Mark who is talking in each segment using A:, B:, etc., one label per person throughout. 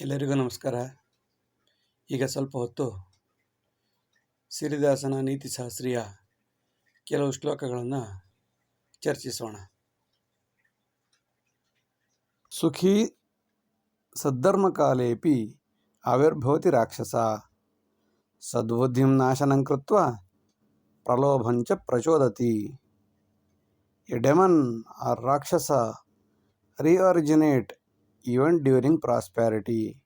A: ಎಲ್ಲರಿಗೂ ನಮಸ್ಕಾರ. ಈಗ ಸ್ವಲ್ಪ ಹೊತ್ತು ಸಿರಿದಾಸನ ನೀತಿಶಾಸ್ತ್ರೀಯ ಕೆಲವು ಶ್ಲೋಕಗಳನ್ನು ಚರ್ಚಿಸೋಣ. ಸುಖಿ ಸದ್ಧರ್ಮಕಾಲೇಪಿ ಆವಿರ್ಭವತಿ ರಾಕ್ಷಸ ಸದ್ಬುದ್ಧಿಂ ನಾಶನಂ ಕೃತ್ವ ಪ್ರಲೋಭಂಚ ಪ್ರಚೋದತಿ. A demon or rakshasa reoriginate even during prosperity.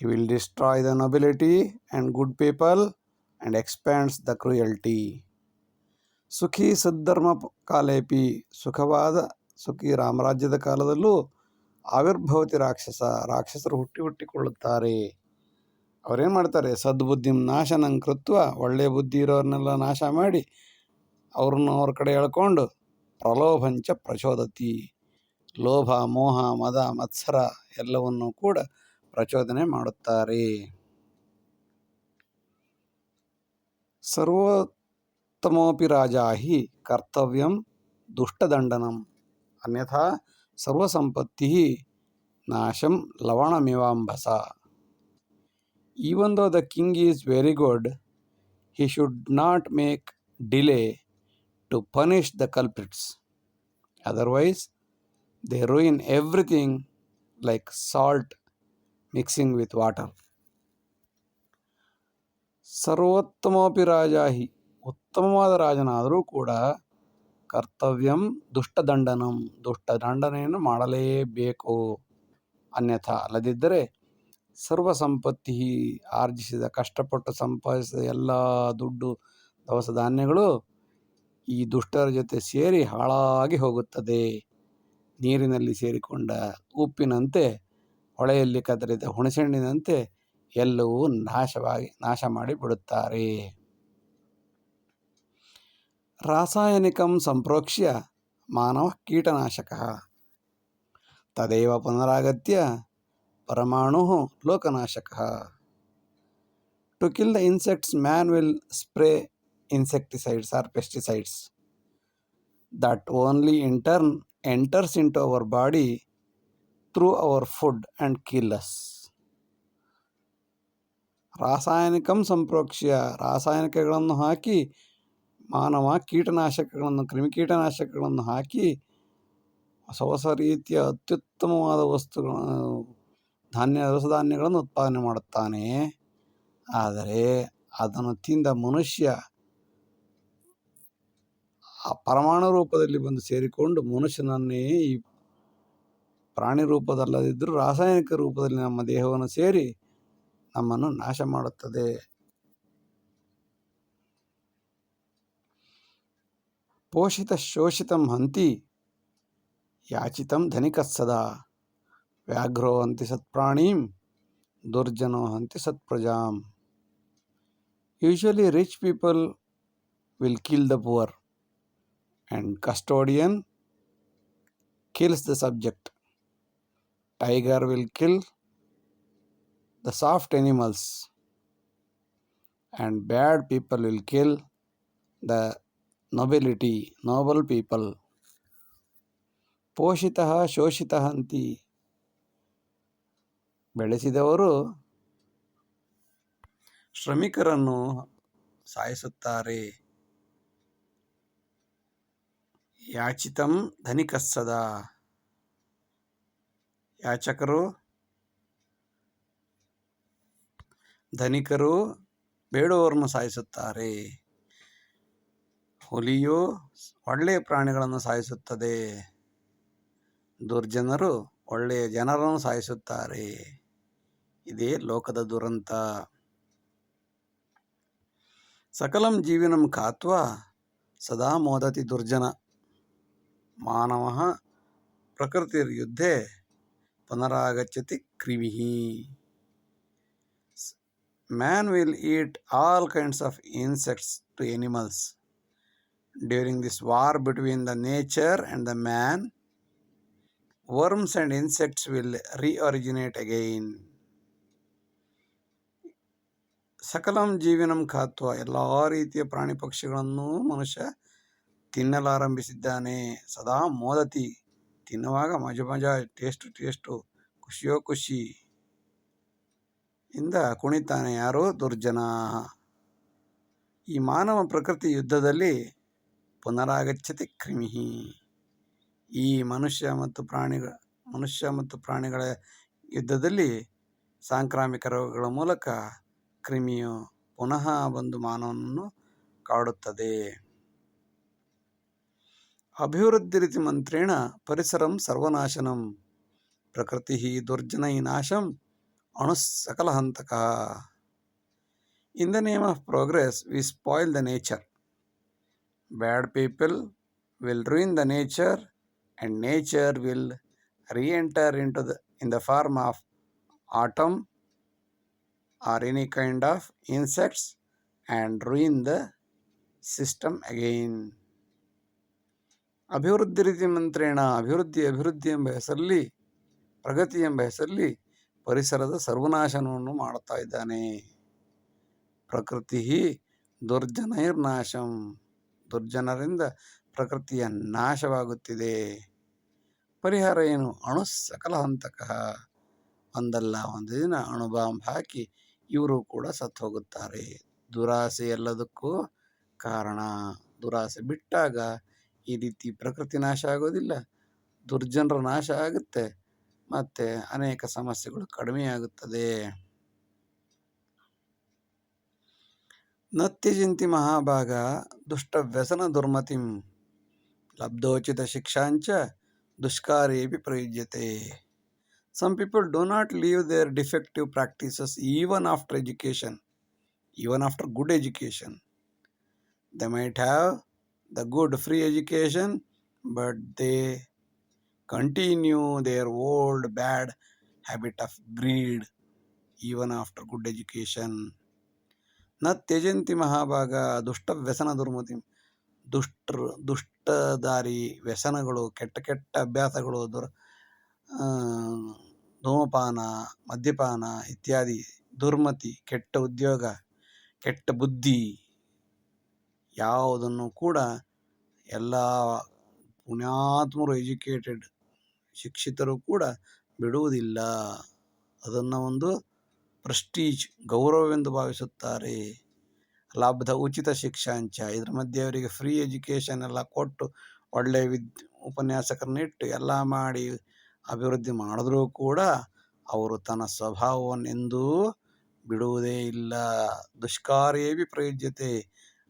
A: He will destroy the nobility and good people and expands the cruelty. ಸುಖಿ ಸದ್ಧರ್ಮ ಕಾಲೇಪಿ ಸುಖವಾದ ಸುಖಿ ರಾಮರಾಜ್ಯದ ಕಾಲದಲ್ಲೂ ಆವಿರ್ಭವತಿ ರಾಕ್ಷಸ, ರಾಕ್ಷಸರು ಹುಟ್ಟಿ ಹುಟ್ಟಿಕೊಳ್ಳುತ್ತಾರೆ ಅವರೇನು ಮಾಡ್ತಾರೆ ಸದ್ಬುದ್ಧಿಂ ನಾಶನಂ ಕೃತ್ವ ಒಳ್ಳೆಯ ಬುದ್ಧಿ ಇರೋರನ್ನೆಲ್ಲ ನಾಶ ಮಾಡಿ ಅವ್ರನ್ನ ಅವ್ರ ಕಡೆ ಎಳ್ಕೊಂಡು ಪ್ರಲೋಭಂಚ ಪ್ರಚೋದತಿ ಲೋಭ ಮೋಹ ಮದ ಮತ್ಸರ ಎಲ್ಲವನ್ನೂ ಕೂಡ ಪ್ರಚೋದನೆ ಮಾಡುತ್ತಾರೆ. ಸರ್ವೋತ್ತಮೋಪಿ ರಾಜಾ ಹಿ ಕರ್ತವ್ಯಂ ದುಷ್ಟದಂಡನಂ. ಅನ್ಯಥಾ ಸರ್ವಸಂಪತ್ತಿ ನಾಶಂ ಲವಣಮಿವಾಂಬಸ even though the king is very good. he should not make delay to punish the culprits. Otherwise, they ruin everything like salt mixing with water. ಸರ್ವೋತ್ತಮೋಪಿ ರಾಜಾಹಿ, ಉತ್ತಮವಾದ ರಾಜನಾದರೂ ಕೂಡ ಕರ್ತವ್ಯಂ ದುಷ್ಟದಂಡನಂ. ದುಷ್ಟ ದಂಡನೆಯನ್ನು ಮಾಡಲೇಬೇಕು ಅನ್ಯಥಾ. ಅಲ್ಲದಿದ್ದರೆ ಸರ್ವ ಸಂಪತ್ತಿ ಆರ್ಜಿಸಿದ, ಕಷ್ಟಪಟ್ಟು ಸಂಪಾದಿಸಿದ ಎಲ್ಲ ದುಡ್ಡು ದವಸ ಧಾನ್ಯಗಳು ಈ ದುಷ್ಟರ ಜೊತೆ ಸೇರಿ ಹಾಳಾಗಿ ಹೋಗುತ್ತದೆ. ನೀರಿನಲ್ಲಿ ಸೇರಿಕೊಂಡ ಉಪ್ಪಿನಂತೆ, ಹೊಳೆಯಲ್ಲಿ ಕದರಿದ ಹುಣಸೆಹಣ್ಣಿನಂತೆ ಎಲ್ಲವೂ ನಾಶವಾಗಿ, ನಾಶ ಮಾಡಿ ಬಿಡುತ್ತಾರೆ ರಾಸಾಯನಿಕಂ ಸಂಪ್ರೋಕ್ಷ್ಯ ಮಾನವ ಕೀಟನಾಶಕ. ತದೇವ ಪುನರಾಗತ್ಯ ಪರಮಾಣು ಲೋಕನಾಶಕ. To kill the insects man will spray insecticides or pesticides that only in turn enters into our body through our food and kills ರಾಸಾಯನಿಕಂ ಸಂಪ್ರೋಕ್ಷ್ಯ. ರಾಸಾಯನಿಕಗಳನ್ನು ಹಾಕಿ, ಮಾನವ ಕೀಟನಾಶಕಗಳನ್ನು ಕ್ರಿಮಿಕೀಟನಾಶಕಗಳನ್ನು ಹಾಕಿ, ಹೊಸ ಹೊಸ ರೀತಿಯ ಅತ್ಯುತ್ತಮವಾದ ವಸ್ತುಗಳ, ಧಾನ್ಯ ದವಸ ಉತ್ಪಾದನೆ ಮಾಡುತ್ತಾನೆ. ಆದರೆ ಅದನ್ನು ತಿಂದ ಮನುಷ್ಯ ಆ ಪರಮಾಣು ರೂಪದಲ್ಲಿ ಬಂದು ಸೇರಿಕೊಂಡು ಮನುಷ್ಯನನ್ನೇ ಈ ಪ್ರಾಣಿ ರೂಪದಲ್ಲದಿದ್ದರೂ ರಾಸಾಯನಿಕ ರೂಪದಲ್ಲಿ ನಮ್ಮ ದೇಹವನ್ನು ಸೇರಿ ನಮ್ಮನ್ನು ನಾಶ ಮಾಡುತ್ತದೆ. ಪೋಷಿತ ಶೋಷಿತಂ ಹಂತಿ ಯಾಚಿತಂ ಧನಿಕತ್ಸದ ವ್ಯಾಘ್ರೋ ಹಂತಿ ಸತ್ಪ್ರಾಣೀಂ ದುರ್ಜನೋ ಹಂತಿ ಸತ್ಪ್ರಜಾಂ. Usually rich people will kill the poor and custodian kills the subject. Tiger will kill the soft animals, and bad people will kill the nobility, noble people. ಪೋಷಿತಃ ಶೋಷಿತಃ ಅಂತಿ ಬೆಳೆಸಿದವರು ಶ್ರಮಿಕರನ್ನು ಸಾಯಿಸುತ್ತಾರೆ ಯಾಚಿತಂ ಧನಿಕಸ್ಸದ? ಯಾಚಕರು ಧನಿಕರು ಬೇಡುವವರನ್ನು ಸಾಯಿಸುತ್ತಾರೆ. ಹುಲಿಯು ಒಳ್ಳೆಯ ಪ್ರಾಣಿಗಳನ್ನು ಸಾಯಿಸುತ್ತದೆ. ದುರ್ಜನರು ಒಳ್ಳೆಯ ಜನರನ್ನು ಸಾಯಿಸುತ್ತಾರೆ. ಇದೇ ಲೋಕದ ದುರಂತ. ಸಕಲಂ ಜೀವಿನಂ ಕಾತ್ವ ಸದಾ ಮೋದತಿ ದುರ್ಜನ. ಮಾನವ ಪ್ರಕೃತಿರ್ಯುದ್ಧೆ ಪುನರಾಗಚ್ಚತಿ ಕ್ರಿಮಿಃ man will eat all kinds of insects to animals during this war between the nature and the man worms and insects will reoriginate again ಸಕಲಂ ಜೀವಿನಂ ಖಾತ್ವ ಎಲ್ಲ ರೀತಿಯ ಪ್ರಾಣಿ ಪಕ್ಷಿಗಳನ್ನು ಮನುಷ್ಯ ತಿನ್ನಲಾರಂಭಿಸಿದ್ದಾನೆ ಸದಾ ಮೋದತಿ. ತಿನ್ನುವಾಗ ಮಜ ಮಜ, ಟೇಸ್ಟು ಟೇಸ್ಟು, ಖುಷಿಯೋ ಖುಷಿ ಇಂದ ಕುಣಿತಾನೆ ಯಾರೋ ದುರ್ಜನ. ಈ ಮಾನವ ಪ್ರಕೃತಿ ಯುದ್ಧದಲ್ಲಿ ಪುನರಾಗಚ್ಚತಿ ಕ್ರಿಮಿ. ಈ ಮನುಷ್ಯ ಮತ್ತು ಪ್ರಾಣಿಗಳ, ಮನುಷ್ಯ ಮತ್ತು ಪ್ರಾಣಿಗಳ ಯುದ್ಧದಲ್ಲಿ ಸಾಂಕ್ರಾಮಿಕ ರೋಗಗಳ ಮೂಲಕ ಕ್ರಿಮಿಯು ಪುನಃ ಬಂದು ಮಾನವನನ್ನು ಕಾಡುತ್ತದೆ. ಅಭಿವೃದ್ಧಿ ರೀತಿ ಮಂತ್ರೇಣ ಪರಿಸರಂ ಸರ್ವನಾಶನಂ ಪ್ರಕೃತಿ ದುರ್ಜನೈ ನಾಶಂ ಅಣು ಸಕಲ ಹಂತಕ in the name of progress we spoil the nature bad people will ruin the nature and nature will re-enter into the in the form of autumn or any kind of insects and ruin the system again ಅಭಿವೃದ್ಧಿ ರೀತಿ ಮಂತ್ರೇಣ ಅಭಿವೃದ್ಧಿ ಅಭಿವೃದ್ಧಿ ಎಂಬ ಹೆಸರಲ್ಲಿ, ಪ್ರಗತಿ ಎಂಬ ಹೆಸರಲ್ಲಿ ಪರಿಸರದ ಸರ್ವನಾಶನವನ್ನು ಮಾಡುತ್ತಾ ಇದ್ದಾನೆ. ಪ್ರಕೃತಿ ದುರ್ಜನೈರ್ನಾಶಂ. ದುರ್ಜನರಿಂದ ಪ್ರಕೃತಿಯ ನಾಶವಾಗುತ್ತಿದೆ. ಪರಿಹಾರ ಏನು? ಅಣು ಸಕಲ ಹಂತಕ ಒಂದಲ್ಲ, ಒಂದು ದಿನ ಅಣು ಬಾಂಬ್ ಹಾಕಿ ಇವರು ಕೂಡ ಸತ್ತು ಹೋಗುತ್ತಾರೆ ದುರಾಸೆ ಎಲ್ಲದಕ್ಕೂ ಕಾರಣ. ದುರಾಸೆ ಬಿಟ್ಟಾಗ ಈ ರೀತಿ ಪ್ರಕೃತಿ ನಾಶ ಆಗೋದಿಲ್ಲ. ದುರ್ಜನರ ನಾಶ ಆಗುತ್ತೆ. ಮತ್ತು ಅನೇಕ ಸಮಸ್ಯೆಗಳು ಕಡಿಮೆಯಾಗುತ್ತದೆ ನತ್ಯಜಿಂತಿ ತ್ಯಜಂತಿ ಮಹಾಭಾಗ ದುಷ್ಟ ವ್ಯಸನ ದುರ್ಮತಿಂ ಲಬ್ಧೋಚಿತ ಶಿಕ್ಷಾಂಚ ದುಷ್ಕಾರೇಪಿ ಪ್ರಯುಜ್ಯತೆ. Some people do not leave their defective practices even after education even after good education they might have the good free education but they continue their old bad habit of greed even after good ಎಜುಕೇಷನ್ನ ತ್ಯಜಂತಿ ಮಹಾಭಾಗ ದುಷ್ಟ ವ್ಯಸನ ದುರ್ಮತಿ ದುಷ್ಟರು ದುಷ್ಟ ದಾರಿ ವ್ಯಸನಗಳು ಕೆಟ್ಟ ಕೆಟ್ಟ ಅಭ್ಯಾಸಗಳು ದುರ್ ಧೂಮಪಾನ ಮದ್ಯಪಾನ ಇತ್ಯಾದಿ ದುರ್ಮತಿ ಕೆಟ್ಟ ಉದ್ಯೋಗ ಕೆಟ್ಟ ಬುದ್ಧಿ ಯಾವುದನ್ನು ಕೂಡ ಎಲ್ಲ ಪುಣ್ಯಾತ್ಮರು ಎಜುಕೇಟೆಡ್ ಶಿಕ್ಷಿತರು ಕೂಡ ಬಿಡುವುದಿಲ್ಲ. ಅದನ್ನು ಒಂದು ಪ್ರೆಸ್ಟೀಜ್ ಗೌರವವೆಂದು ಭಾವಿಸುತ್ತಾರೆ. ಲಾಭದ ಉಚಿತ ಶಿಕ್ಷಾಂಚ ಇದ್ರ ಮಧ್ಯೆ ಅವರಿಗೆ ಫ್ರೀ ಎಜುಕೇಷನ್ ಎಲ್ಲ ಕೊಟ್ಟು ಒಳ್ಳೆಯ ವಿದ್ ಉಪನ್ಯಾಸಕರನ್ನಿಟ್ಟು ಎಲ್ಲ ಮಾಡಿ ಅಭಿವೃದ್ಧಿ ಮಾಡಿದ್ರೂ ಕೂಡ ಅವರು ತನ್ನ ಸ್ವಭಾವವನ್ನೆಂದೂ ಬಿಡುವುದೇ ಇಲ್ಲ. ದುಷ್ಕಾರ್ಯೇವಿ ಪ್ರಯುಜ್ಯತೆ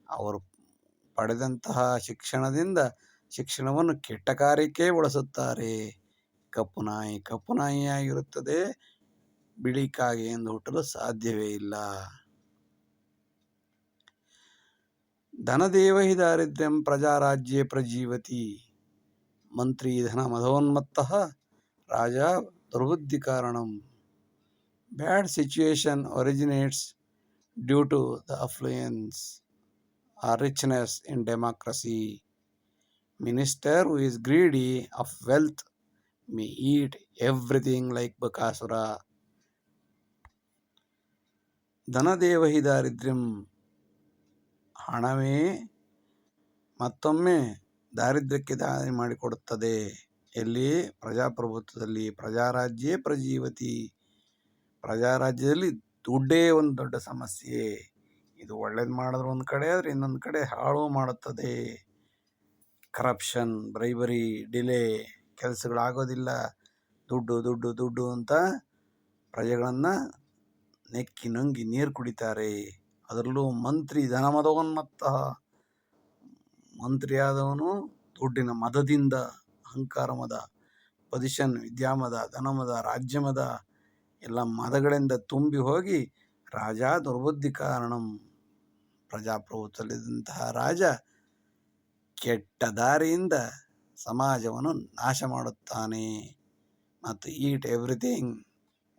A: ಅವರು ಪಡೆದಂತಹ ಶಿಕ್ಷಣದಿಂದ ಶಿಕ್ಷಣವನ್ನು ಕೆಟ್ಟ ಕಾರ್ಯಕ್ಕೆ ಬಳಸುತ್ತಾರೆ. ಕಪ್ಪು ನಾಯಿ ಕಪ್ಪು ನಾಯಿಯಾಗಿರುತ್ತದೆ. ಬಿಳಿ ಕಾಗೆ ಎಂದು ಹುಟ್ಟಲು ಸಾಧ್ಯವೇ ಇಲ್ಲ. ಧನದೇವ ಹಿ ದಾರಿದ್ರ್ಯಂ ಪ್ರಜಾರಾಜ್ಯೇ ಪ್ರಜೀವತಿ. ಮಂತ್ರಿ ಧನ ಮಧೋನ್ಮತ್ತ ರಾಜ ದುರ್ಬುದ್ಧಿ ಕಾರಣಂ. Bad situation originates due to the affluence. Or richness in democracy minister who is greedy of wealth may eat everything like Bakasura ಧನದೇವಹಿ ದಾರಿದ್ರ್ಯಂ ಹಣವೇ ಮತ್ತೊಮ್ಮೆ ದಾರಿದ್ರ್ಯಕ್ಕೆ ದಾರಿ ಮಾಡಿಕೊಡುತ್ತದೆ. ಎಲ್ಲಿ? ಪ್ರಜಾಪ್ರಭುತ್ವದಲ್ಲಿ. ಪ್ರಜಾರಾಜ್ಯೇ ಪ್ರಜೀವತಿ. ಪ್ರಜಾರಾಜ್ಯದಲ್ಲಿ ದುಡ್ಡೇ ಒಂದು ದೊಡ್ಡ ಸಮಸ್ಯೆ. ಇದು ಒಳ್ಳೇದು ಮಾಡಿದ್ರೆ ಒಂದು ಕಡೆ ಆದರೆ ಇನ್ನೊಂದು ಕಡೆ ಹಾಳು ಮಾಡುತ್ತದೆ. ಕರಪ್ಷನ್, ಬ್ರೈಬರಿ, ಡಿಲೇ ಕೆಲಸಗಳಾಗೋದಿಲ್ಲ. ದುಡ್ಡು ದುಡ್ಡು ದುಡ್ಡು ಅಂತ ಪ್ರಜೆಗಳನ್ನು ನೆಕ್ಕಿ ನುಂಗಿ ನೀರು ಕುಡಿತಾರೆ. ಅದರಲ್ಲೂ ಮಂತ್ರಿ ಧನಮದೋನ್ಮತ್ತ ಮಂತ್ರಿಯಾದವನು ದುಡ್ಡಿನ ಮದದಿಂದ ಅಹಂಕಾರ ಮದ, ಪೊಸಿಷನ್, ವಿದ್ಯಾಮದ, ಧನಮದ, ರಾಜ್ಯಮದ, ಎಲ್ಲ ಮದಗಳಿಂದ ತುಂಬಿ ಹೋಗಿ ರಾಜ ದುರ್ಬುದ್ಧಿ ಕಾರಣಂ. ಪ್ರಜಾಪ್ರಭುತ್ವದಲ್ಲಿದ್ದಂತಹ ರಾಜ ಕೆಟ್ಟ ದಾರಿಯಿಂದ ಸಮಾಜವನ್ನು ನಾಶ ಮಾಡುತ್ತಾನೆ. ಮತ್ತು ಈಟ್ ಎವ್ರಿಥಿಂಗ್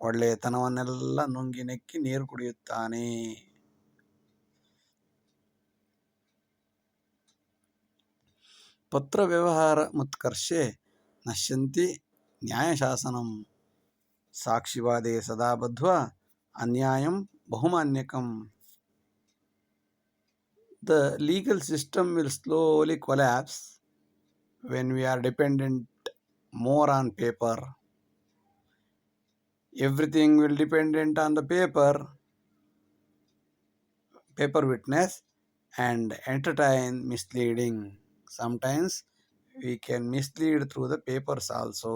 A: ಒಳ್ಳೆಯತನವನ್ನೆಲ್ಲ ನುಂಗಿ ನೆಕ್ಕಿ ನೀರು ಕುಡಿಯುತ್ತಾನೆ. ಪತ್ರ ವ್ಯವಹಾರ ಮುತ್ಕರ್ಷೆ ನಶ್ಯಂತಿ ನ್ಯಾಯಶಾಸನಂ ಸಾಕ್ಷಿವಾದೇ ಸದಾ ಬದ್ಧ್ವ ಅನ್ಯಾಯಂ ಬಹುಮಾನ್ಯಕಂ. The legal system will slowly collapse when we are dependent more on paper everything will dependent on the paper paper witness and entertain misleading sometimes we can mislead through the papers also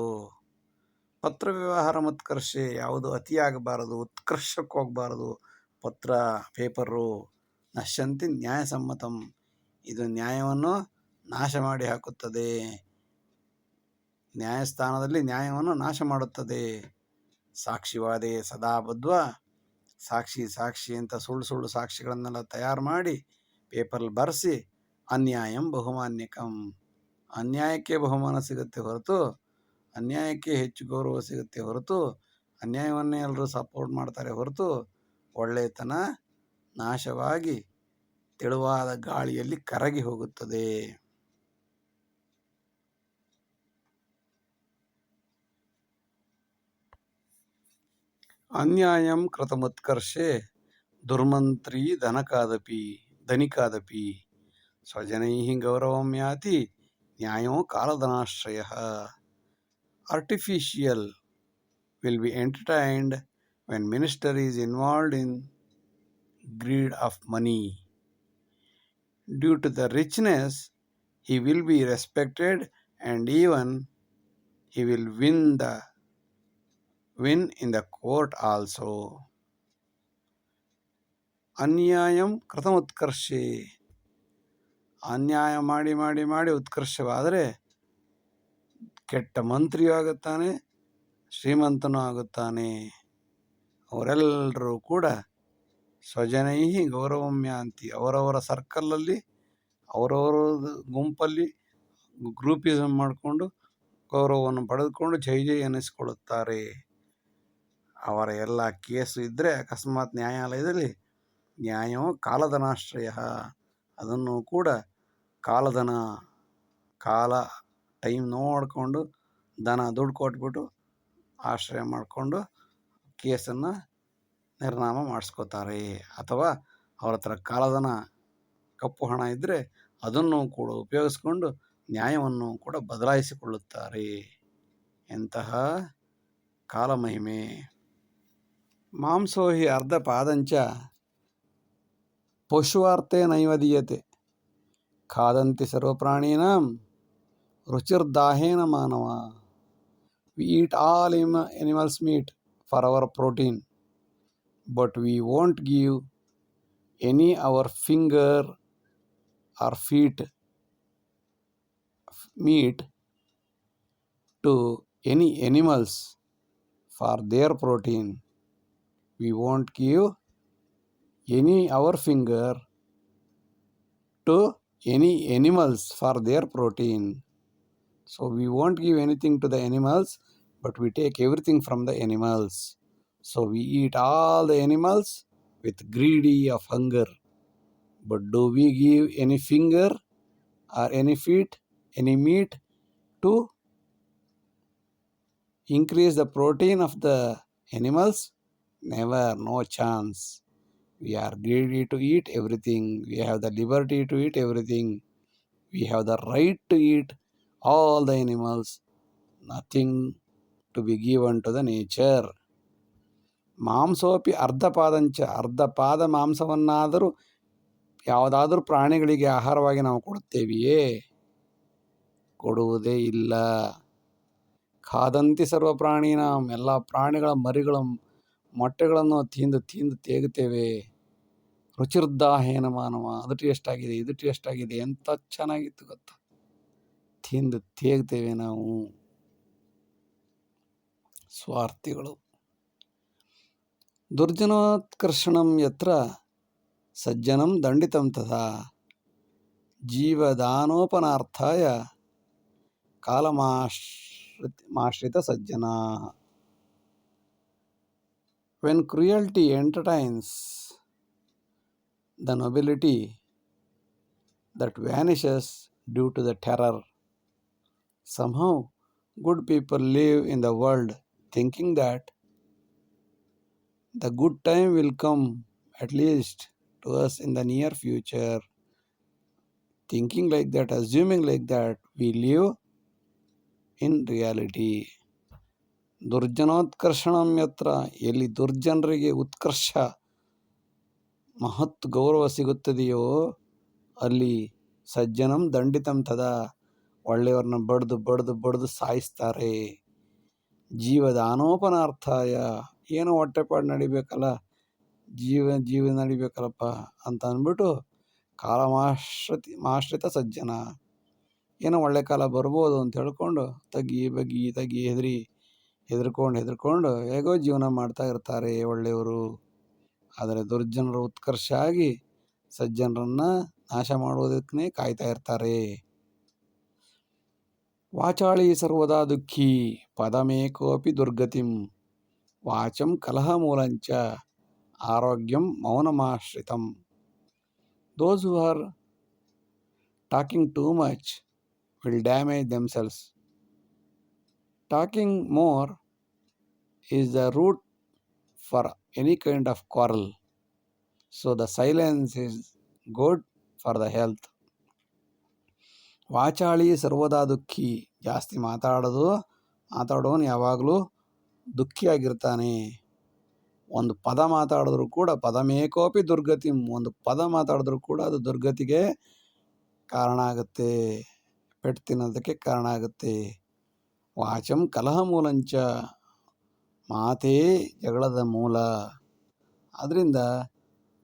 A: ಪತ್ರ ವ್ಯವಹಾರ ಉತ್ಕರ್ಷೆ ಯಾವುದು ಅತಿಯಾಗಬಾರದು ಉತ್ಕರ್ಷಕ್ಕೆ ಹೋಗಬಾರದು ಪತ್ರ paper ನಶ್ಯಂತಿ ನ್ಯಾಯಸಮ್ಮತಂ. ಇದು ನ್ಯಾಯವನ್ನು ನಾಶ ಮಾಡಿ ಹಾಕುತ್ತದೆ ನ್ಯಾಯಸ್ಥಾನದಲ್ಲಿ ನ್ಯಾಯವನ್ನು ನಾಶ ಮಾಡುತ್ತದೆ ಸಾಕ್ಷಿವಾದೆ ಸದಾ ಬದ್ವ. ಸಾಕ್ಷಿ ಸಾಕ್ಷಿ ಅಂತ ಸುಳ್ಳು ಸುಳ್ಳು ಸಾಕ್ಷಿಗಳನ್ನೆಲ್ಲ ತಯಾರು ಮಾಡಿ ಪೇಪರಲ್ಲಿ ಬರೆಸಿ ಅನ್ಯಾಯಂ ಬಹುಮಾನ್ಯಕಂ. ಅನ್ಯಾಯಕ್ಕೆ ಬಹುಮಾನ ಸಿಗುತ್ತೆ ಹೊರತು, ಅನ್ಯಾಯಕ್ಕೆ ಹೆಚ್ಚು ಗೌರವ ಸಿಗುತ್ತೆ ಹೊರತು, ಅನ್ಯಾಯವನ್ನೇ ಎಲ್ಲರೂ ಸಪೋರ್ಟ್ ಮಾಡ್ತಾರೆ ಹೊರತು ಒಳ್ಳೆಯತನ ನಾಶವಾಗಿ ತೆಳುವಾದ ಗಾಳಿಯಲ್ಲಿ ಕರಗಿ ಹೋಗುತ್ತದೆ. ಅನ್ಯಾಯಂ ಕೃತಮುತ್ಕರ್ಷೆ ದುರ್ಮಂತ್ರಿ ಧನಕಾದಪಿ, ಧನಿಕಾದಪಿ, ಸ್ವಜನೈ ಗೌರವಂ ಯಾತಿ ನ್ಯಾಯೋ ಕಾಲಧನಾಶ್ರಯ. Artificial will be entertained when minister is involved in greed of money due to the richness he will be respected and even he will win the win in the court also ಅನ್ಯಾಯಂ ಕೃತ ಉತ್ಕರ್ಷೆ ಅನ್ಯಾಯ ಮಾಡಿ ಮಾಡಿ ಮಾಡಿ ಉತ್ಕರ್ಷವಾದರೆ ಕೆಟ್ಟ ಮಂತ್ರಿಯೂ ಆಗುತ್ತಾನೆ ಶ್ರೀಮಂತನೂ ಆಗುತ್ತಾನೆ ಅವರೆಲ್ಲರೂ ಕೂಡ ಸ್ವಜನೈ ಗೌರವಮ್ಯಾಂತಿ. ಅವರವರ ಸರ್ಕಲಲ್ಲಿ, ಅವರವರ ಗುಂಪಲ್ಲಿ ಗ್ರೂಪಿಸಮ್ ಮಾಡಿಕೊಂಡು, ಗೌರವವನ್ನು ಪಡೆದುಕೊಂಡು ಜೈ ಜೈ ಎನಿಸಿಕೊಳ್ಳುತ್ತಾರೆ. ಅವರ ಎಲ್ಲ ಕೇಸು ಇದ್ದರೆ ಅಕಸ್ಮಾತ್ ನ್ಯಾಯಾಲಯದಲ್ಲಿ ನ್ಯಾಯವು ಕಾಲಧನಾಶ್ರಯ. ಅದನ್ನು ಕೂಡ ಕಾಲಧನ, ಕಾಲ ಟೈಮ್ ನೋಡಿಕೊಂಡು ದನ ದುಡ್ಡು ಕೊಟ್ಬಿಟ್ಟು ಆಶ್ರಯ ಮಾಡಿಕೊಂಡು ಕೇಸನ್ನು ನಿರ್ನಾಮ ಮಾಡಿಸ್ಕೋತಾರೆ. ಅಥವಾ ಅವ್ರ ಹತ್ರ ಕಾಲಧನ ಕಪ್ಪು ಹಣ ಇದ್ದರೆ ಅದನ್ನು ಕೂಡ ಉಪಯೋಗಿಸ್ಕೊಂಡು ನ್ಯಾಯವನ್ನು ಕೂಡ ಬದಲಾಯಿಸಿಕೊಳ್ಳುತ್ತಾರೆ. ಎಂತಹ ಕಾಲಮಹಿಮೆ. ಮಾಂಸೋಹಿ ಅರ್ಧ ಪಾದಂಚ ಪಶುವಾರ್ತೆ ನೈವದೀಯತೆ ಖಾದಂತಿ ಸರ್ವಪ್ರಾಣೀನಾಂ ರುಚಿರ್ದಾಹೇನ ಮಾನವ. We eat all them animals meat for our protein but we won't give any our finger or feet meat to any animals for their protein. We won't give any our finger to any animals for their protein. So we won't give anything to the animals, but we take everything from the animals. So we eat all the animals with greedy of hunger. But do we give any finger or any feet, any meat to increase the protein of the animals? Never, no chance. We are greedy to eat everything. We have the liberty to eat everything. We have the right to eat all the animals. Nothing to be given to the nature. ಮಾಂಸೋಪಿ ಅರ್ಧ ಪಾದಂಚ ಅರ್ಧ ಪಾದ ಮಾಂಸವನ್ನಾದರೂ ಯಾವುದಾದ್ರೂ ಪ್ರಾಣಿಗಳಿಗೆ ಆಹಾರವಾಗಿ ನಾವು ಕೊಡುತ್ತೇವೆಯೇ? ಕೊಡುವುದೇ ಇಲ್ಲ. ಖಾದಂತಿ ಸರ್ವ ಪ್ರಾಣಿನಾಂ ಎಲ್ಲ ಪ್ರಾಣಿಗಳ ಮರಿಗಳ, ಮೊಟ್ಟೆಗಳನ್ನು ತಿಂದು ತಿಂದು ತೇಗುತ್ತೇವೆ. ರುಚಿರ್ದಾಹೇನ ಮಾನವ, ಅದು ಟೇಸ್ಟ್ ಆಗಿದೆ ಇದು ಟೇಸ್ಟ್ ಆಗಿದೆ ಎಂಥ ಚೆನ್ನಾಗಿತ್ತು ಗೊತ್ತಾ? ತಿಂದು ತೇಗ್ತೇವೆ ನಾವು. ಸ್ವಾರ್ಥಿಗಳು. ದುರ್ಜನೋತ್ಕರ್ಷಣಂ ಯತ್ರ ಸಜ್ಜನಂ ದಂಡಿತಂ ತಥಾ ಜೀವದಾನೋಪನಾರ್ಥಾಯ ಕಾಲಮಾಶ್ರಿತ ಸಜ್ಜನ. When cruelty entertains the nobility that vanishes due to the terror somehow good people live in the world thinking that the good time will come at least to us in the near future thinking like that assuming like that we live in reality ದುರ್ಜನೋತ್ಕರ್ಷಣಂ ಯತ್ರ ಎಲ್ಲಿ ದುರ್ಜನರಿಗೆ ಉತ್ಕರ್ಷ ಮಹತ್ ಗೌರವ ಸಿಗುತ್ತದೆಯೋ ಅಲ್ಲಿ ಸಜ್ಜನಂ ದಂಡಿತಂ ತದ ಒಳ್ಳೆಯವ್ರನ್ನ ಬಡ್ದು ಬಡ್ದು ಬಡ್ದು ಸಾಯಿಸ್ತಾರೆ ಜೀವದಾನೋಪನಾರ್ಥಾಯ ಏನೋ ಹೊಟ್ಟೆಪಾಡು ನಡಿಬೇಕಲ್ಲ, ಜೀವ ಜೀವ ನಡಿಬೇಕಲ್ಲಪ್ಪ ಅಂತ ಅಂದ್ಬಿಟ್ಟು ಕಾಲಮಾಶ್ರಿತಿ ಮಾಶ್ರಿತ ಸಜ್ಜನ. ಏನೋ ಒಳ್ಳೆ ಕಾಲ ಬರ್ಬೋದು ಅಂತ ಹೇಳ್ಕೊಂಡು ತಗ್ಗಿ, ಬಗ್ಗಿ, ತಗ್ಗಿ ಹೆದರಿ, ಹೆದರ್ಕೊಂಡು ಹೆದರ್ಕೊಂಡು ಹೇಗೋ ಜೀವನ ಮಾಡ್ತಾ ಇರ್ತಾರೆ ಒಳ್ಳೆಯವರು. ಆದರೆ ದುರ್ಜನರು ಉತ್ಕರ್ಷ ಆಗಿ ಸಜ್ಜನರನ್ನ ನಾಶ ಮಾಡುವುದಕ್ಕೆ ಕಾಯ್ತಾ ಇರ್ತಾರೆ. ವಾಚಾಳಿ ಸರ್ವದಾ ದುಃಖಿ, ಪದಮೇಕೋಪಿ ದುರ್ಗತಿಂ. ವಾಚಂ ಕಲಹ ಮೂಲಂಚ ಆರೋಗ್ಯಂ ಮೌನಮಾಶ್ರಿತಂ those who are talking too much will damage themselves talking more is the root for any kind of quarrel so the silence is good for the health ವಾಚಾಳಿ ಸರ್ವದಾ ದುಃಖಿ ಜಾಸ್ತಿ ಮಾತಾಡೋದು ಮಾತಾಡೋನು ಯಾವಾಗಲೂ ದುಃಖಿಯಾಗಿರ್ತಾನೆ. ಒಂದು ಪದ ಮಾತಾಡಿದ್ರು ಕೂಡ ಪದಮೇಕೋಪಿ ದುರ್ಗತಿ, ಒಂದು ಪದ ಮಾತಾಡಿದ್ರು ಕೂಡ ಅದು ದುರ್ಗತಿಗೆ ಕಾರಣ ಆಗುತ್ತೆ. ಪೆಟ್ಟು ತಿನ್ನೋದಕ್ಕೆ ಕಾರಣ ಆಗುತ್ತೆ. ವಾಚಂ ಕಲಹ ಮೂಲಂಚ, ಮಾತೇ ಜಗಳದ ಮೂಲ. ಅದರಿಂದ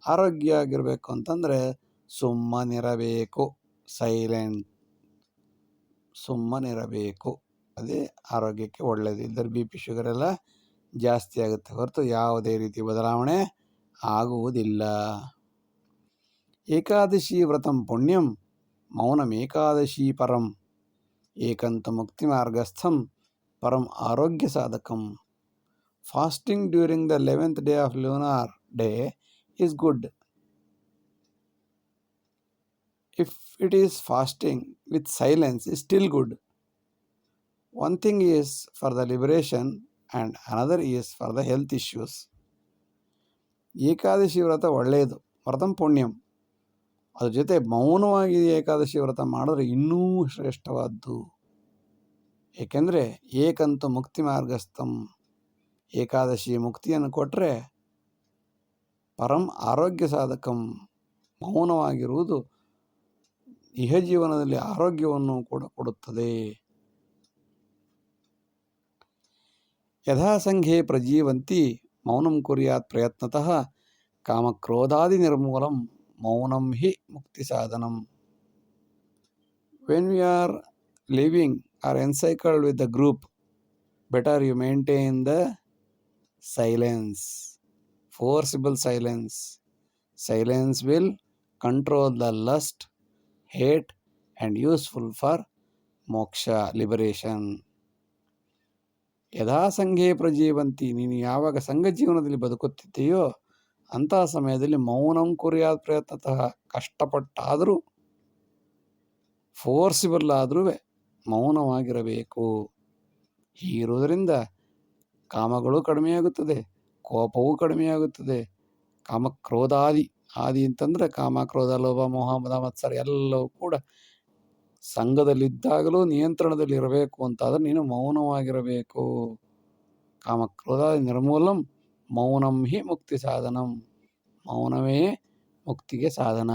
A: ಆರೋಗ್ಯ ಆಗಿರಬೇಕು ಅಂತಂದರೆ ಸುಮ್ಮನಿರಬೇಕು, ಸೈಲೆಂಟ್ ಸುಮ್ಮನಿರಬೇಕು. ಅದೇ ಆರೋಗ್ಯಕ್ಕೆ ಒಳ್ಳೆಯದು ಇಲ್ಲದ್ರೆ ಬಿ ಪಿ ಶುಗರ್ ಎಲ್ಲ ಜಾಸ್ತಿ ಆಗುತ್ತೆ ಹೊರತು ಯಾವುದೇ ರೀತಿ ಬದಲಾವಣೆ ಆಗುವುದಿಲ್ಲ. ಏಕಾದಶಿ ವ್ರತಂ ಪುಣ್ಯಂ ಮೌನಮೇಕಾದಶಿ ಪರಂ, ಏಕಂತ ಮುಕ್ತಿ ಮಾರ್ಗಸ್ಥಂ, ಪರಂ ಆರೋಗ್ಯ ಸಾಧಕಂ. Fasting during the eleventh day of lunar day is good if it is fasting with silence is still good. One thing is for the liberation and another is for the health issues. Ekadashi ವ್ರತ ಒಳ್ಳೆಯದು. ವ್ರತಂ ಪುಣ್ಯಂ. ಅದ್ರ ಜೊತೆ ಮೌನವಾಗಿ ಏಕಾದಶಿ ವ್ರತ ಮಾಡಿದ್ರೆ ಇನ್ನೂ ಶ್ರೇಷ್ಠವಾದ್ದು. ಏಕೆಂದರೆ ಏಕಂತು ಮುಕ್ತಿ ಮಾರ್ಗಸ್ಥಂ. ಏಕಾದಶಿ ಮುಕ್ತಿಯನ್ನು ಕೊಟ್ಟರೆ ಪರಂ ಆರೋಗ್ಯ ಸಾಧಕಂ. ಮೌನವಾಗಿರುವುದು ಇಹ ಜೀವನದಲ್ಲಿ ಆರೋಗ್ಯವನ್ನು ಕೂಡ ಕೊಡುತ್ತದೆ. ಯಥಾಸಂಖ್ಯೆ ಪ್ರಜೀವಂತಿ ಮೌನಂ ಕುರ್ಯಾತ್ ಪ್ರಯತ್ನತಃ ಕಾಮಕ್ರೋಧಾದಿ ನಿರ್ಮೂಲಂ ಮೌನಂ ಹಿ ಮುಕ್ತಿ ಸಾಧನಂ when we are living or encircled with the group better you maintain the silence forcible silence silence will control the lust hate and useful for moksha liberation ಯಥಾ ಸಂಘೇ ಪ್ರಜೀವಂತಿ ನೀನು ಯಾವಾಗ ಸಂಘ ಜೀವನದಲ್ಲಿ ಬದುಕುತ್ತಿದ್ದೀಯೋ ಅಂತಹ ಸಮಯದಲ್ಲಿ ಮೌನಂ ಕುರಿಯಾದ ಪ್ರಯತ್ನತಃ. ಕಷ್ಟಪಟ್ಟಾದರೂ ಫೋರ್ಸಿಬಲ್ ಆದರೂ ಮೌನವಾಗಿರಬೇಕು. ಹೀಗಿರುವುದರಿಂದ ಕಾಮಗಳು ಕಡಿಮೆಯಾಗುತ್ತದೆ, ಕೋಪವೂ ಕಡಿಮೆಯಾಗುತ್ತದೆ. ಕಾಮಕ್ರೋಧಾದಿ, ಆದಿ ಅಂತಂದರೆ ಕಾಮ ಕ್ರೋಧ ಲೋಭ, ಮೋಹ ಮದ ಮತ್ಸರ ಎಲ್ಲವೂ ಕೂಡ ಸಂಘದಲ್ಲಿದ್ದಾಗಲೂ ನಿಯಂತ್ರಣದಲ್ಲಿರಬೇಕು ಅಂತಾದರೆ ನೀನು ಮೌನವಾಗಿರಬೇಕು. ಕಾಮಕ್ರೋಧ ನಿರ್ಮೂಲಂ ಮೌನಂ ಹಿ ಮುಕ್ತಿ ಸಾಧನಂ. ಮೌನವೇ ಮುಕ್ತಿಗೆ ಸಾಧನ.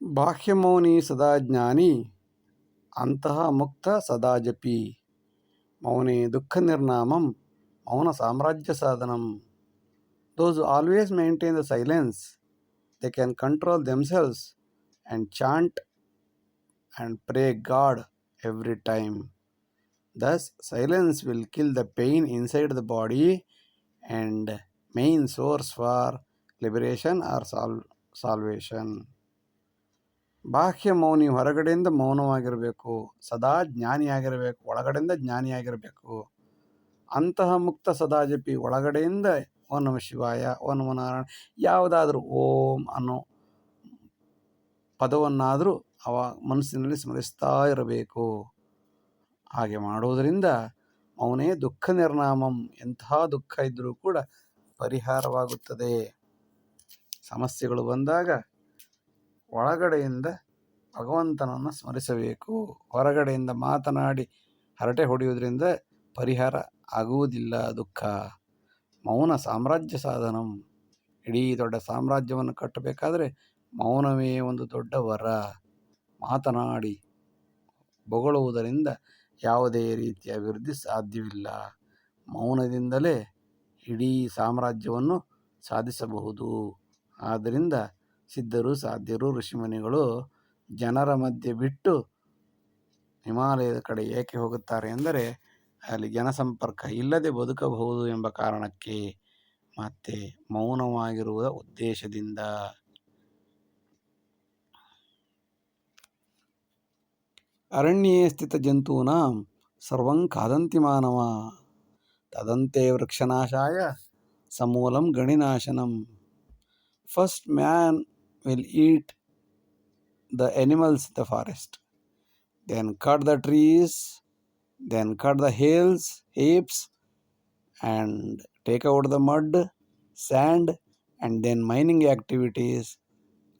A: ಬಾಹ್ಯ ಮೌನಿ ಸದಾ ಜ್ಞಾನಿ, ಅಂತಹ ಮುಕ್ತ ಸದಾ ಜಪಿ. ಮೌನೇ ದುಃಖ ನಿರ್ನಾಮಂ, ಮೌನ ಸಾಮ್ರಾಜ್ಯ ಸಾಧನಂ. Those always maintain the silence they can control themselves and chant and pray God every time. Thus, silence will kill the pain inside the body and main source for liberation or sal- salvation. ಬಾಹ್ಯ ಮೌನಿ ಹೊರಗಡೆಯಿಂದ ಮೌನವಾಗಿರಬೇಕು ಸದಾ ಜ್ಞಾನಿಯಾಗಿರಬೇಕು ಒಳಗಡೆಯಿಂದ ಜ್ಞಾನಿಯಾಗಿರಬೇಕು ಅಂತಹ ಮುಕ್ತ ಸದಾ ಜಪಿ ಒಳಗಡೆಯಿಂದ ಓ ನಮ ಶಿವಾಯ, ಓ ನಮ ನಾರಾಯಣ. ಯಾವುದಾದ್ರೂ ಓಂ ಅನ್ನೋ ಪದವನ್ನಾದರೂ ಅವ ಮನಸ್ಸಿನಲ್ಲಿ ಸ್ಮರಿಸ್ತಾ ಇರಬೇಕು. ಹಾಗೆ ಮಾಡುವುದರಿಂದ ಅವನೇ ದುಃಖ ನಿರ್ನಾಮಂ. ಎಂಥ ದುಃಖ ಇದ್ದರೂ ಕೂಡ ಪರಿಹಾರವಾಗುತ್ತದೆ. ಸಮಸ್ಯೆಗಳು ಬಂದಾಗ ಒಳಗಡೆಯಿಂದ ಭಗವಂತನನ್ನು ಸ್ಮರಿಸಬೇಕು. ಹೊರಗಡೆಯಿಂದ ಮಾತನಾಡಿ ಹರಟೆ ಹೊಡೆಯುವುದರಿಂದ ಪರಿಹಾರ ಆಗುವುದಿಲ್ಲ ದುಃಖ. ಮೌನ ಸಾಮ್ರಾಜ್ಯ ಸಾಧನಂ. ಇಡೀ ದೊಡ್ಡ ಸಾಮ್ರಾಜ್ಯವನ್ನು ಕಟ್ಟಬೇಕಾದರೆ ಮೌನವೇ ಒಂದು ದೊಡ್ಡ ವರ. ಮಾತನಾಡಿ. ಬೊಗಳುವುದರಿಂದ ಯಾವುದೇ ರೀತಿಯ ಅಭಿವೃದ್ಧಿ ಸಾಧ್ಯವಿಲ್ಲ. ಮೌನದಿಂದಲೇ ಇಡೀ ಸಾಮ್ರಾಜ್ಯವನ್ನು ಸಾಧಿಸಬಹುದು. ಆದ್ದರಿಂದ ಸಿದ್ಧರು, ಸಾಧ್ಯರು, ಋಷಿಮುನಿಗಳು ಜನರ ಮಧ್ಯೆ ಬಿಟ್ಟು ಹಿಮಾಲಯದ ಕಡೆ ಏಕೆ ಹೋಗುತ್ತಾರೆ ಎಂದರೆ ಅಲ್ಲಿ ಜನಸಂಪರ್ಕ ಇಲ್ಲದೆ ಬದುಕಬಹುದು ಎಂಬ ಕಾರಣಕ್ಕೆ ಮತ್ತೆ ಮೌನವಾಗಿರುವ ಉದ್ದೇಶದಿಂದ ಅರಣ್ಯೇ ಸ್ಥಿತ ಜಂತೂನ ಸರ್ವಂ ಖಾದಂತಿ ಮಾನವ ತದಂತೆ ವೃಕ್ಷನಾಶಾಯ ಸಮೂಲಂ ಗಣಿನಾಶನಂ. First man will eat the animals the forest then cut the trees then cut the hills heaps and take out the mud sand and then mining activities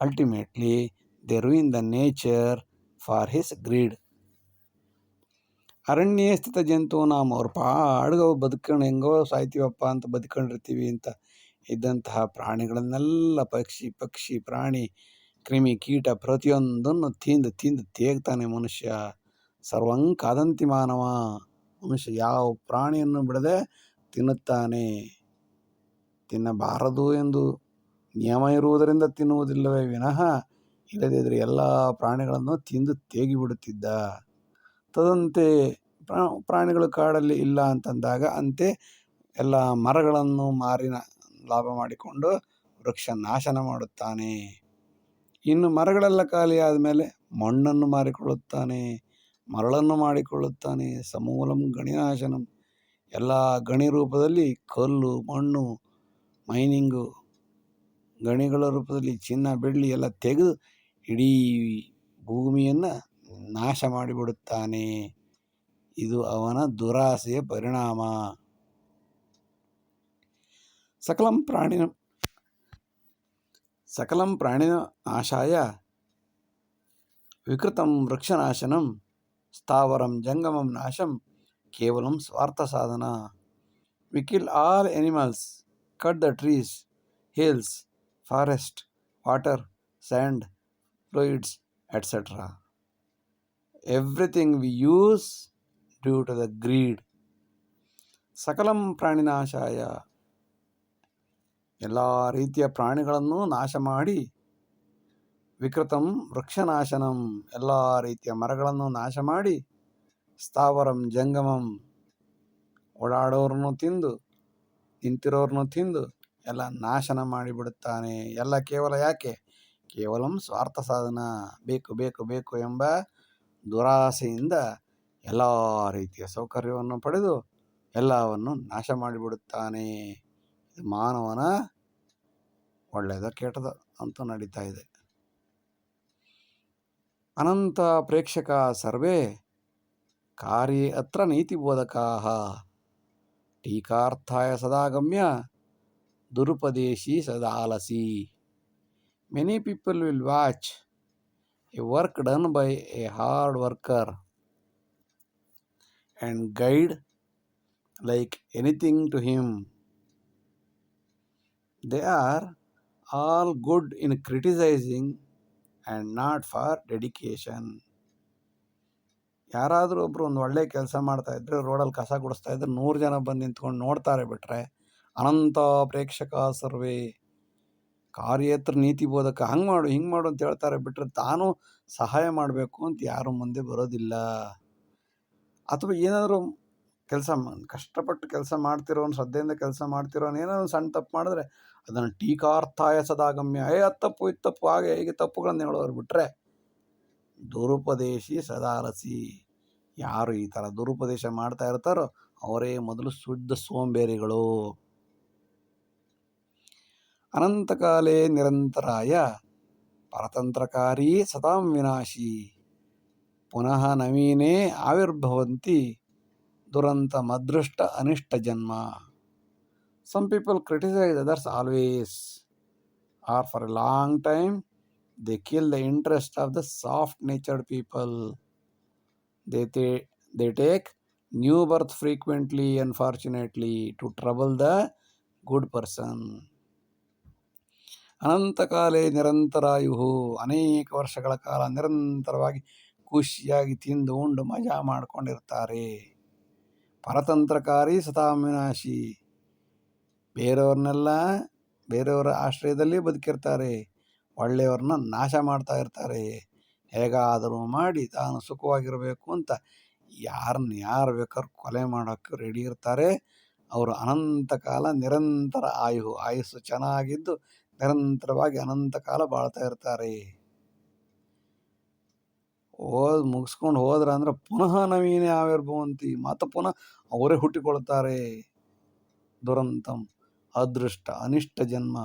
A: ultimately they ruin the nature for his greed ಅರಣ್ಯ ಸ್ಥಿತ ಜಂತು ನಾವು ಅವ್ರ ಪಾಡ್ಗೆ ಬದುಕೊಂಡು ಹೆಂಗೋ ಸಾಯ್ತೀವಪ್ಪ ಅಂತ ಬದುಕೊಂಡಿರ್ತೀವಿ ಅಂತ ಇದ್ದಂತಹ ಪ್ರಾಣಿಗಳನ್ನೆಲ್ಲ ಪಕ್ಷಿ ಪಕ್ಷಿ ಪ್ರಾಣಿ ಕ್ರಿಮಿ ಕೀಟ ಪ್ರತಿಯೊಂದನ್ನು ತಿಂದು ತಿಂದು ತೇಗ್ತಾನೆ ಮನುಷ್ಯ ಸರ್ವಂ ಕಾದಂತಿ ಮಾನವ, ಮನುಷ್ಯ ಯಾವ ಪ್ರಾಣಿಯನ್ನು ಬಿಡದೆ ತಿನ್ನುತ್ತಾನೆ? ತಿನ್ನಬಾರದು ಎಂದು ನಿಯಮ ಇರುವುದರಿಂದ ತಿನ್ನುವುದಿಲ್ಲವೇ ವಿನಃ ಇಲ್ಲದಿದ್ದರೆ ಎಲ್ಲ ಪ್ರಾಣಿಗಳನ್ನು ತಿಂದು ತೇಗಿಬಿಡುತ್ತಿದ್ದ. ತದಂತೆ ಪ್ರಾಣಿಗಳು ಕಾಡಲ್ಲಿ ಇಲ್ಲ ಅಂತಂದಾಗ ಅಂತೆ ಎಲ್ಲ ಮರಗಳನ್ನು ಮಾರಿನ ಲಾಭ ಮಾಡಿಕೊಂಡು ವೃಕ್ಷ ನಾಶನ ಮಾಡುತ್ತಾನೆ. ಇನ್ನು ಮರಗಳೆಲ್ಲ ಖಾಲಿ ಆದಮೇಲೆ ಮಣ್ಣನ್ನು ಮಾರಿಕೊಳ್ಳುತ್ತಾನೆ. ಮರಳನ್ನು ಮಾಡಿಕೊಳ್ಳುತ್ತಾನೆ. ಸಮೂಲಂ ಗಣಿನಾಶನಂ. ಎಲ್ಲ ಗಣಿ ರೂಪದಲ್ಲಿ ಕಲ್ಲು, ಮಣ್ಣು, ಮೈನಿಂಗು, ಗಣಿಗಳ ರೂಪದಲ್ಲಿ ಚಿನ್ನ, ಬೆಳ್ಳಿ ಎಲ್ಲ ತೆಗೆದು ಇಡೀ ಭೂಮಿಯನ್ನು ನಾಶ ಮಾಡಿಬಿಡುತ್ತಾನೆ. ಇದು ಅವನ ದುರಾಸೆಯ ಪರಿಣಾಮ. ಸಕಲಂ ಪ್ರಾಣಿನ ಸಕಲಂ ಪ್ರಾಣಿನ ಆಶಾಯ ವಿಕೃತಂ ವೃಕ್ಷನಾಶನಂ. ಸ್ಥಾವರಂ ಜಂಗಮಂ ನಾಶಂ ಕೇವಲಂ ಸ್ವಾರ್ಥ ಸಾಧನ we kill all animals cut the trees hills forest water sand fluids etcetera everything we use due to the greed ಸಕಲಂ ಪ್ರಾಣಿನಾಶಾಯ ಎಲ್ಲ ರೀತಿಯ ಪ್ರಾಣಿಗಳನ್ನು ನಾಶ ಮಾಡಿ ವಿಕೃತಂ ವೃಕ್ಷನಾಶನಂ ಎಲ್ಲ ರೀತಿಯ ಮರಗಳನ್ನು ನಾಶ ಮಾಡಿ ಸ್ಥಾವರಂ ಜಂಗಮಂ ಓಡಾಡೋರನ್ನು ತಿಂದು ನಿಂತಿರೋರನ್ನು ತಿಂದು ಎಲ್ಲ ನಾಶನ ಮಾಡಿಬಿಡುತ್ತಾನೆ. ಎಲ್ಲ ಕೇವಲ ಯಾಕೆ? ಕೇವಲಂ ಸ್ವಾರ್ಥ ಸಾಧನ. ಬೇಕು ಬೇಕು ಬೇಕು ಎಂಬ ದುರಾಸೆಯಿಂದ ಎಲ್ಲ ರೀತಿಯ ಸೌಕರ್ಯವನ್ನು ಪಡೆದು ಎಲ್ಲವನ್ನು ನಾಶ ಮಾಡಿಬಿಡುತ್ತಾನೆ. ಮಾನವನ ಒಳ್ಳೆಯದ ಕೆಟ್ಟದ ಅಂತ ನಡೀತಾ ಇದೆ. ಅನಂತ ಪ್ರೇಕ್ಷಕ ಸರ್ವೇ ಕಾರ್ಯೇ ಅತ್ರ ನೀತಿಬೋಧಕಾ ಟೀಕಾರ್ಥಾಯ ಸದಾಗಮ್ಯ ದುರುಪದೇಶಿ ಸದಾಲಸಿ many people will watch a work done by a hard worker and guide like anything to him. They are all good in criticizing and not for dedication ಯಾರಾದರೂ ಒಬ್ಬರು ಒಂದು ಒಳ್ಳೆಯ ಕೆಲಸ ಮಾಡ್ತಾ ಇದ್ರೆ ರೋಡಲ್ಲಿ ಕಸ ಗುಡಿಸ್ತಾ ಇದ್ರೆ ನೂರು ಜನ ಬಂದು ನಿಂತ್ಕೊಂಡು ನೋಡ್ತಾರೆ ಬಿಟ್ರೆ ಅನಂತ ಪ್ರೇಕ್ಷಕ ಸರ್ವೇ. ಕಾರ್ಯೇತ್ರ ನೀತಿ ಬೋಧಕ ಹಂಗೆ ಮಾಡು, ಹಿಂಗೆ ಮಾಡು ಅಂತ ಹೇಳ್ತಾರೆ ಬಿಟ್ರೆ ತಾನು ಸಹಾಯ ಮಾಡಬೇಕು ಅಂತ ಯಾರು ಮುಂದೆ ಬರೋದಿಲ್ಲ. ಅಥವಾ ಏನಾದರೂ ಕೆಲಸ ಕಷ್ಟಪಟ್ಟು ಕೆಲಸ ಮಾಡ್ತಿರೋನು, ಶ್ರದ್ಧೆಯಿಂದ ಕೆಲಸ ಮಾಡ್ತಿರೋನು, ಏನಾದ್ರು ಸಣ್ಣ ತಪ್ಪು ಮಾಡಿದ್ರೆ ಅದನ್ನು ಟೀಕಾರ್ಥಾಯ ಸದಾಗಮ್ಯ. ಏ ತಪ್ಪು, ಇದು ತಪ್ಪು. ಹಾಗೆ ಹೀಗೆ ತಪ್ಪುಗಳನ್ನು ಹೇಳೋರು ಬಿಟ್ಟರೆ ದುರುಪದೇಶಿ ಸದಾರಸಿ. ಯಾರು ಈ ಥರ ದುರುಪದೇಶ ಮಾಡ್ತಾ ಇರ್ತಾರೋ ಅವರೇ ಮೊದಲು ಶುದ್ಧ ಸೋಂಬೇರಿಗಳು. ಅನಂತಕಾಲೇ ನಿರಂತರಾಯ ಪರತಂತ್ರಕಾರಿ ಸತಾಂ ವಿನಾಶಿ. ಪುನಃ ನವೀನೇ ಆವಿರ್ಭವಂತಿ ದುರಂತ ಮದೃಷ್ಟ ಅನಿಷ್ಟ ಜನ್ಮ. Some people criticise others always are for a long time they kill the interest of the soft natured people. They, ta- they take new birth frequently, unfortunately, to trouble the good person. ಅನಂತಕಾಲೇ ನಿರಂತರಾಯು ಅನೇಕ ವರ್ಷಗಳ ಕಾಲ ನಿರಂತರವಾಗಿ ಖುಷಿಯಾಗಿ ತಿಂದು ಉಂಡು ಮಜಾ ಮಾಡ್ಕೊಂಡಿರ್ತಾರೆ ಪರತಂತ್ರಕಾರಿ ಸತಾವಿನಾಶಿ ಬೇರೆಯವ್ರನ್ನೆಲ್ಲ ಬೇರೆಯವರ ಆಶ್ರಯದಲ್ಲಿ ಬದುಕಿರ್ತಾರೆ. ಒಳ್ಳೆಯವ್ರನ್ನ ನಾಶ ಮಾಡ್ತಾ ಇರ್ತಾರೆ. ಹೇಗಾದರೂ ಮಾಡಿ ತಾನು ಸುಖವಾಗಿರಬೇಕು ಅಂತ ಯಾರನ್ನ ಯಾರು ಬೇಕಾದ್ರೂ ಕೊಲೆ ಮಾಡೋಕ್ಕೆ ರೆಡಿ ಇರ್ತಾರೆ. ಅವರು ಅನಂತ ಕಾಲ ನಿರಂತರ ಆಯು, ಆಯುಸ್ಸು ಚೆನ್ನಾಗಿದ್ದು ನಿರಂತರವಾಗಿ ಅನಂತ ಕಾಲ ಬಾಳ್ತಾ ಇರ್ತಾರೆ. ಓದ್ ಮುಗಿಸ್ಕೊಂಡು ಹೋದ್ರೆ ಅಂದ್ರೆ ಪುನಃ ನವೀನೇ ಆವಿರ್ಭವಂತಿ ಮತ್ತು ಪುನಃ ಅವರೇ ಹುಟ್ಟಿಕೊಳ್ತಾರೆ. ದುರಂತಂ. ಅದೃಷ್ಟ. ಅನಿಷ್ಟ ಜನ್ಮ.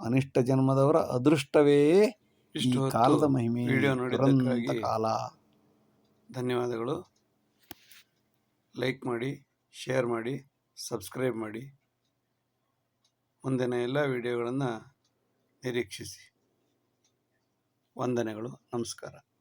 A: ಅನಿಷ್ಟ ಜನ್ಮದವರ ಅದೃಷ್ಟವೇ ಈ
B: ಇಷ್ಟು ಹೊತ್ತು
A: ಕಾಲದ ಮಹಿಮೆ.
B: ವಿಡಿಯೋ
A: ದುರಂತ
B: ನೋಡಿದ್ದಕ್ಕಾಗಿ
A: ಕಾಲ
B: ಧನ್ಯವಾದಗಳು. ಲೈಕ್ ಮಾಡಿ ಶೇರ್ ಮಾಡಿ ಸಬ್ಸ್ಕ್ರೈಬ್ ಮಾಡಿ. ಮುಂದಿನ ಎಲ್ಲ ವಿಡಿಯೋಗಳನ್ನು ನಿರೀಕ್ಷಿಸಿ. ವಂದನೆಗಳು. ನಮಸ್ಕಾರ.